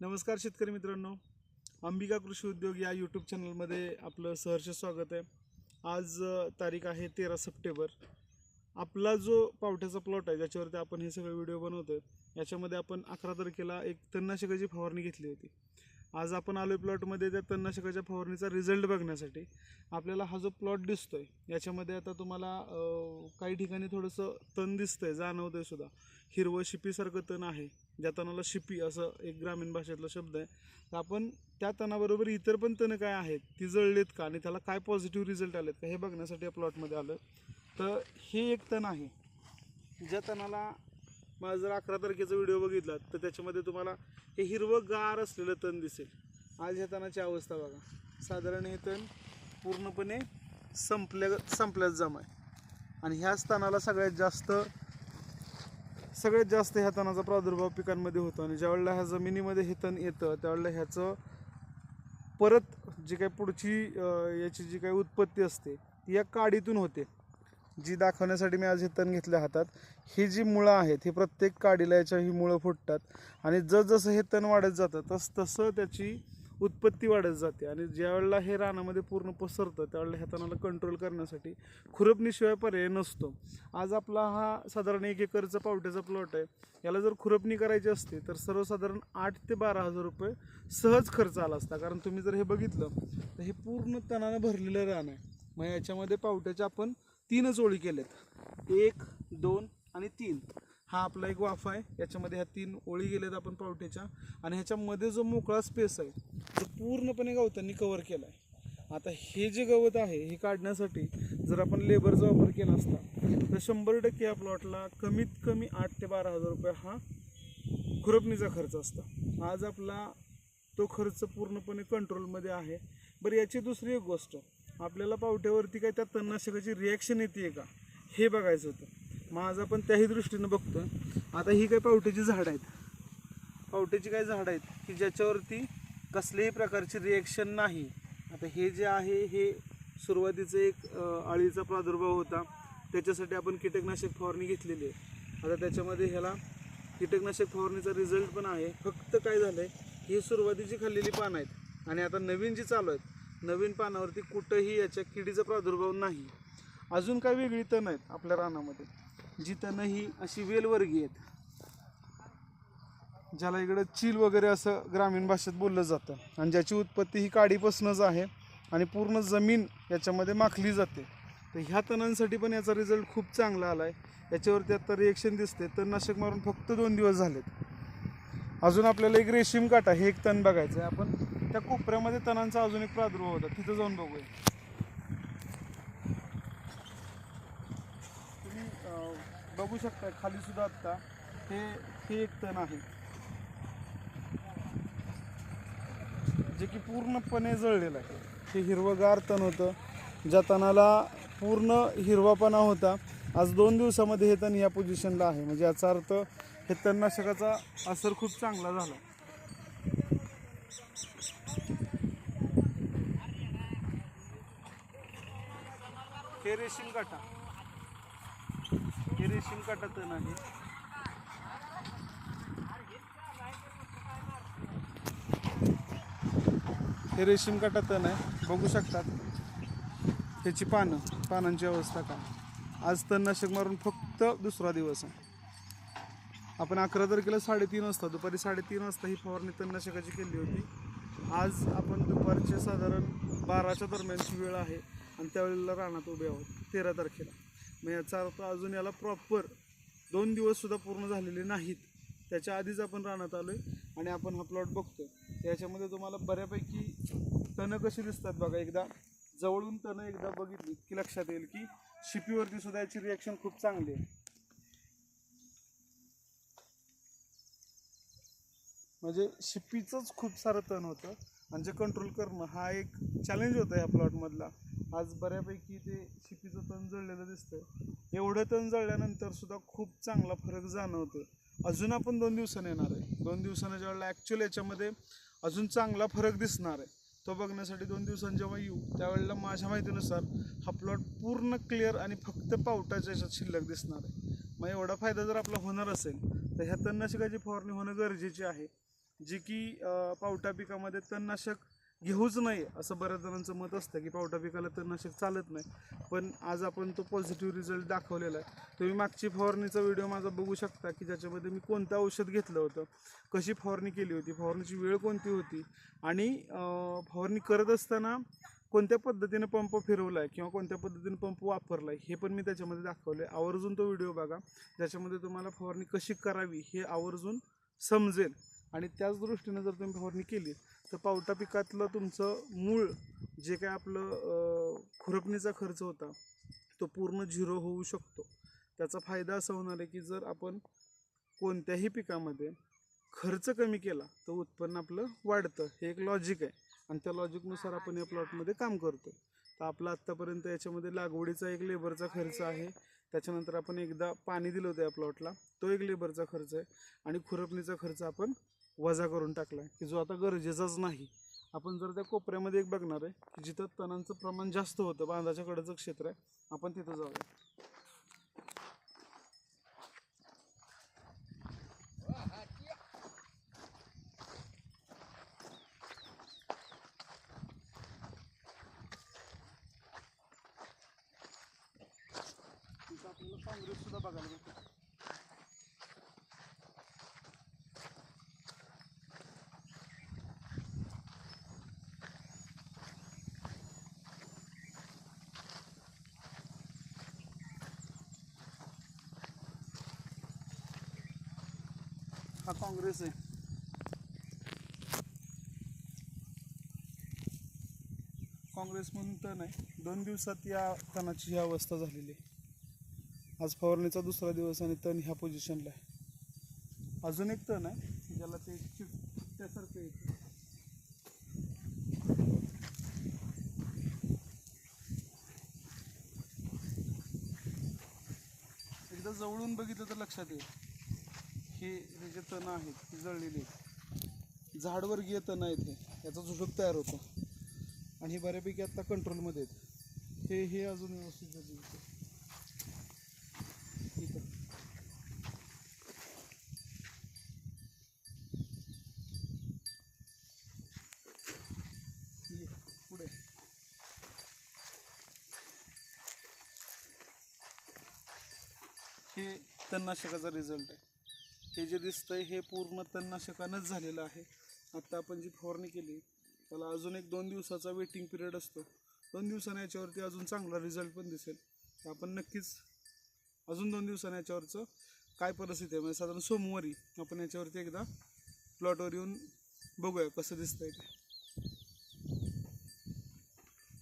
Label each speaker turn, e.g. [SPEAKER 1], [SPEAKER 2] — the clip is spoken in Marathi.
[SPEAKER 1] नमस्कार शेतकरी मित्रांनो. अंबिका कृषी उद्योग या यूट्यूब चॅनलमध्ये आपलं सहर्ष स्वागत आहे. आज तारीख आहे तेरा सप्टेंबर. आपला जो पावट्याचा प्लॉट आहे ज्याच्यावरती आपण हे सगळे व्हिडिओ बनवतोय याच्यामध्ये आपण अकरा तारखेला एक तणनाशकाची फवारणी घेतली होती. आज आपण आलो प्लॉटमध्ये त्या तणनाशकाच्या फवारणीचा रिझल्ट बघण्यासाठी. आपल्याला हा जो प्लॉट दिसतोय याच्यामध्ये आता तुम्हाला काही ठिकाणी थोडंसं तण दिसतंय जाणवतंय सुद्धा. हिरवं शिपीसारखं तण आहे ज्या तणाला शिपी असं एक ग्रामीण भाषेतला शब्द आहे. तर आपण त्या तणाबरोबर इतर पण तणं काय आहेत ती जळलेत का? आणि त्याला काय पॉझिटिव्ह रिझल्ट आलेत का? हे बघण्यासाठी या प्लॉटमध्ये आलं तर हे एक तण आहे ज्या तणाला माझा जर अकरा तारखेचा व्हिडिओ बघितला तर त्याच्यामध्ये तुम्हाला हे हिरवं गार असलेलं तण दिसेल. आज ह्या तणाची अवस्था बघा. साधारण हे तण पूर्णपणे संपल्या संपल्याच जमा आहे. आणि ह्याच तणाला सगळ्यात जास्त सगळ्यात जास्त ह्या तणाचा प्रादुर्भाव पिकांमध्ये होतो. आणि ज्यावेळेला ह्या जमिनीमध्ये हे तण येतं त्यावेळेला ह्याचं परत जी काही पुढची याची जी काही उत्पत्ती असते ती या काडीतून होते. जी दाखवण्यासाठी मी आज हे तण घेतल्या हातात ही जी मुळं आहेत हे प्रत्येक काडीला याच्या ही मुळं फुटतात आणि जसजसं हे तण वाढत जातं तस तसं त्याची उत्पत्ती वाढत जाते. आणि ज्यावेळेला हे रानामध्ये पूर्ण पसरतं त्यावेळेला ह्या तणाला कंट्रोल करण्यासाठी खुरपणीशिवाय पर्याय नसतो. आज आपला हा साधारण एक एकरचा पावट्याचा प्लॉट आहे. याला जर खुरपणी करायची असते तर सर्वसाधारण आठ ते बारा हजार रुपये सहज खर्च आला असता. कारण तुम्ही जर हे बघितलं तर हे पूर्ण तणानं भरलेलं रान आहे. मग याच्यामध्ये पावट्याच्या आपण तीनच ओळी केल्यात एक दोन आणि तीन. हा आपला एक वाफा आहे. याच्यामध्ये ह्या तीन ओळी गेल्यात आपण पावट्याच्या. आणि ह्याच्यामध्ये जो मोकळा स्पेस आहे तो पूर्णपणे गवतांनी कवर केला आहे आता हे जे गवत आहे हे काढण्यासाठी जर आपण लेबरचा वापर केला असता तर शंभर टक्के या प्लॉटला कमीत कमी आठ ते बारा हजार रुपये हा खुरपणीचा खर्च असता. आज आपला तो खर्च पूर्णपणे कंट्रोलमध्ये आहे. बरं याची दुसरी एक गोष्ट. आपल्याला पावट्यावरती काय त्या तणनाशकाची रिॲक्शन येते का? हे बघायचं होतं. माझं पण आपण त्याही दृष्टीनं बघतो आता ही काही पावट्याची झाडं आहेत. पावट्याची काही झाडं आहेत की ज्याच्यावरती कसल्याही प्रकारची रिॲक्शन नाही. आता हे जे आहे हे सुरुवातीचं एक आळीचा अळीचा प्रादुर्भाव होता. त्याच्यासाठी आपण कीटकनाशक फवारणी घेतलेली आहे. आता त्याच्यामध्ये ह्याला कीटकनाशक फवारणीचा रिझल्ट पण आहे. फक्त काय झालं आहे ही सुरुवातीची खाल्लेली पानं आहेत. आणि आता नवीन जी चालू आहेत नवीन पानावरती कुठंही याच्या किडीचा प्रादुर्भाव नाही. अजून काही वेगळी तण आहेत आपल्या रानामध्ये जी तणं ही अशी वेलवर्गीय आहेत. ज्याला इकडं चील वगैरे असं ग्रामीण भाषेत बोललं जातं. आणि ज्याची उत्पत्ती ही काडीपासूनच आहे आणि पूर्ण जमीन याच्यामध्ये माखली जाते. तर ह्या तणांसाठी पण याचा रिझल्ट खूप चांगला आला आहे याच्यावरती आता रिएक्शन दिसते तणनाशक मारून फक्त दोन दिवस झालेत. अजून आपल्याला एक रेशीम काटा हे एक तण बघायचं आहे आपण त्या कोपऱ्यामध्ये तणांचा अजून एक प्रादुर्भाव होता. तिथं जाऊन बघूया. तुम्ही बघू शकता खाली सुद्धा आत्ता हे हे एक तण आहे. जे की पूर्णपणे जळलेलं आहे. हे हिरवंगार तण होतं. ज्या तणाला पूर्ण हिरवापणा होता. आज दोन दिवसामध्ये हे तण या पोझिशनला आहे. म्हणजे याचा अर्थ हे तणनाशकाचा असर खूप चांगला झाला. हे रेशीम काटा. हे रेशीम काटा तण आहे. हे रेशीम काटा तण आहे. बघू शकतात. त्याची पानं पानांची अवस्था काय? आज तणनाशक मारून फक्त दुसरा दिवस आहे. आपण अकरा तारखेला साडेतीन वाजता दुपारी साडेतीन वाजता ही फवारणी तणनाशकाची केली होती. आज आपण दुपारचे साधारण बाराच्या दरम्यानची वेळ आहे आणि त्यावेळेला रानात उभे आहोत तेरा तारखेला. मग याचा अर्थ अजून याला प्रॉपर दोन दिवससुद्धा पूर्ण झालेले नाहीत. त्याच्या आधीच आपण रानात आलो आहे आणि आपण हा प्लॉट बघतो याच्यामध्ये तुम्हाला बऱ्यापैकी तणं कशी दिसतात बघा. एकदा जवळून तणं एकदा बघितली की लक्षात येईल की शिपीवरती सुद्धा याची रिॲक्शन खूप चांगली आहे. म्हणजे शिपीचंच खूप सारं तण होतं. आणि जे कंट्रोल करणं हा एक चॅलेंज होता ह्या प्लॉटमधला आज बऱ्यापैकी ते शिपीचं तण जळलेलं दिसतं एवढं तण जळल्यानंतर सुद्धा खूप चांगला फरक जाणवतो अजून आपण दोन दिवसांनी येणार आहे. दोन दिवसानं ज्यावेळेला ॲक्च्युअल याच्यामध्ये अजून चांगला फरक दिसणार आहे तो बघण्यासाठी दोन दिवसांनी जेव्हा येऊ त्यावेळेला माझ्या माहितीनुसार हा प्लॉट पूर्ण क्लिअर आणि फक्त पावटाच्या याच्यात शिल्लक दिसणार आहे. मग एवढा फायदा जर आपला होणार असेल तर ह्या तणनाशकाची फवारणी होणं गरजेचे आहे. जी की पावटा पिकामध्ये तणनाशक घेऊच नाही असं बऱ्याच जणांचं मत असतं की पावटा पिकाला तणनाशक चालत नाही. पण आज आपण तो पॉझिटिव्ह रिझल्ट दाखवलेला आहे. तुम्ही मागची फवारणीचा व्हिडिओ माझा बघू शकता की ज्याच्यामध्ये मी कोणतं औषध घेतलं होतं कशी फवारणी केली होती फवारणीची वेळ कोणती होती आणि फवारणी करत असताना कोणत्या पद्धतीने पंप फिरवला आहे किंवा कोणत्या पद्धतीने पंप वापरला आहे हे पण मी त्याच्यामध्ये दाखवलं आहे. आवर्जून तो व्हिडिओ बघा ज्याच्यामध्ये तुम्हाला फवारणी कशी करावी हे आवर्जून समजेल. आणि त्याच दृष्टीने जर तुम्ही फवारणी केली तर पावटा पिकातलं तुमचं मूळ जे काय आपलं खुरपणीचा खर्च होता तो पूर्ण झिरो होऊ शकतो. त्याचा फायदा असा होणार आहे की जर आपण कोणत्याही पिकामध्ये खर्च कमी केला तर उत्पन्न आपलं वाढतं. हे एक लॉजिक आहे. आणि त्या लॉजिकनुसार आपण या प्लॉटमध्ये काम करतो तर आपला आत्तापर्यंत याच्यामध्ये लागवडीचा एक लेबरचा खर्च आहे. त्याच्यानंतर आपण एकदा पाणी दिलं होतं या प्लॉटला तो एक लेबरचा खर्च आहे. आणि खुरपणीचा खर्च आपण वजा करून टाकला आहे की जो आता गरजेचाच नाही. आपण जर त्या कोपऱ्यामध्ये एक बघणार आहे की जिथं तणांचं प्रमाण जास्त होतं बांधाच्या कडेचं क्षेत्र आहे आपण तिथं जाऊया. आपल्याला काँग्रेस सुद्धा बघायला भेटतं. हा काँग्रेस आहे. काँग्रेस म्हणून तण आहे. दोन दिवसात या तणाची ही अवस्था झालेली आहे. आज फवारणीचा दुसरा दिवस आणि तण ह्या पोझिशनला आहे. अजून एक तण आहे ज्याला ते चिकट्यासारखं येतं. एकदा जवळून बघितलं तर लक्षात येईल. हे हे जे तणं आहेत ती जळलेली आहेत. झाडवर्गीय तण आहेत हे. याचा झुडूप तयार होतो. आणि हे बऱ्यापैकी आता कंट्रोलमध्ये आहेत. हे हे अजून व्यवस्थित झाले होते पुढे. हे तणनाशकाचा रिझल्ट आहे. हे जे दिसतंय हे पूर्ण तणनाशकानंच झालेलं आहे. आत्ता आपण जी फवारणी केली त्याला अजून एक दोन दिवसाचा वेटिंग पिरियड असतो. दोन दिवसाने याच्यावरती अजून चांगला रिझल्ट पण दिसेल. तर आपण नक्कीच अजून दोन दिवसाने याच्यावरचं काय परिस्थिती आहे? म्हणजे साधारण सोमवारी आपण याच्यावरती एकदा प्लॉटवर येऊन बघूया कसं दिसतंय ते.